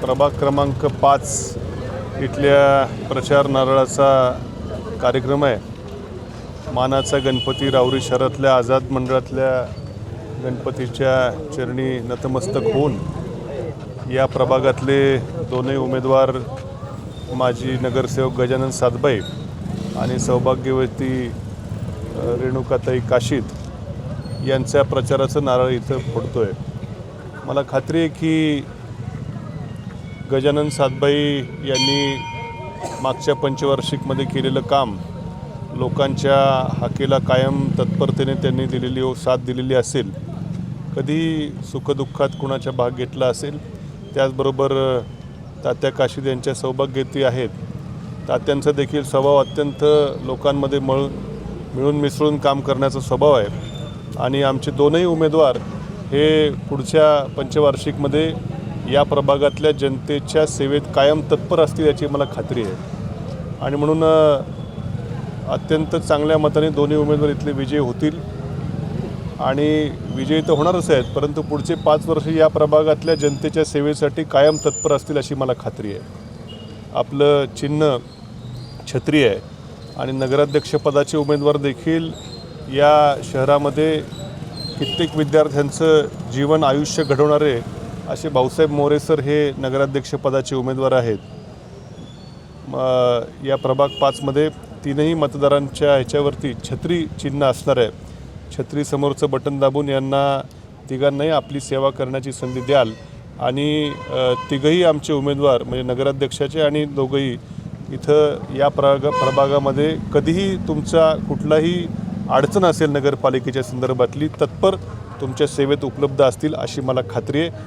प्रभाग क्रमांक पाच इथल्या प्रचार नारळाचा कार्यक्रम आहे. मानाचा गणपती राऊरी शहरातल्या आझाद मंडळातल्या गणपतीच्या चरणी नतमस्तक होऊन या प्रभागातले दोन्ही उमेदवार माजी नगरसेवक गजानन सातबाई आणि सौभाग्यवती रेणुकाताई काशीद यांच्या प्रचाराचं नारळ इथं फोडतोय. मला खात्री आहे की गजानन सातबाई यांनी मागच्या पंचवार्षिकमध्ये केलेलं काम लोकांच्या हाकेला कायम तत्परतेने त्यांनी दिलेली ओ- साथ दिलेली असेल कधी सुखदुःखात कुणाच्या भाग घेतला असेल त्याचबरोबर तात्या काशीद यांच्या सौभाग्यवती आहेत. तात्यांचा देखील स्वभाव अत्यंत लोकांमध्ये मळ मिळून मिसळून काम करण्याचा स्वभाव आहे. आणि आमचे दोनही उमेदवार हे पुढच्या पंचवार्षिकमध्ये या प्रभागातल्या जनतेच्या सेवेत कायम तत्पर असतील याची मला खात्री आहे. आणि म्हणून अत्यंत चांगल्या मताने दोन्ही उमेदवार इथले विजयी होतील. आणि विजयी तर होणारच आहेत परंतु पुढचे पाच वर्ष या प्रभागातल्या जनतेच्या सेवेसाठी कायम तत्पर असतील अशी मला खात्री आहे. आपलं चिन्ह छत्री आहे आणि नगराध्यक्षपदाचे उमेदवार देखील या शहरामध्ये कित्येक विद्यार्थ्यांचं जीवन आयुष्य घडवणारे असे भाऊसाहेब मोरे सर हे नगराध्यक्षपदाचे उमेदवार आहेत. या प्रभाग पाचमध्ये तीनही मतदारांच्या ह्याच्यावरती छत्री चिन्ह असणार आहे. छत्री समोरचं बटन दाबून यांना तिघांनाही आपली सेवा करण्याची संधी द्याल. आणि तिघही आमचे उमेदवार म्हणजे नगराध्यक्षाचे आणि दोघंही इथं या प्रभाग प्रभागामध्ये कधीही तुमचा कुठलाही अडचण असेल नगरपालिकेच्या संदर्भातली तत्पर तुमच्या सेवेत उपलब्ध असतील अशी मला खात्री आहे.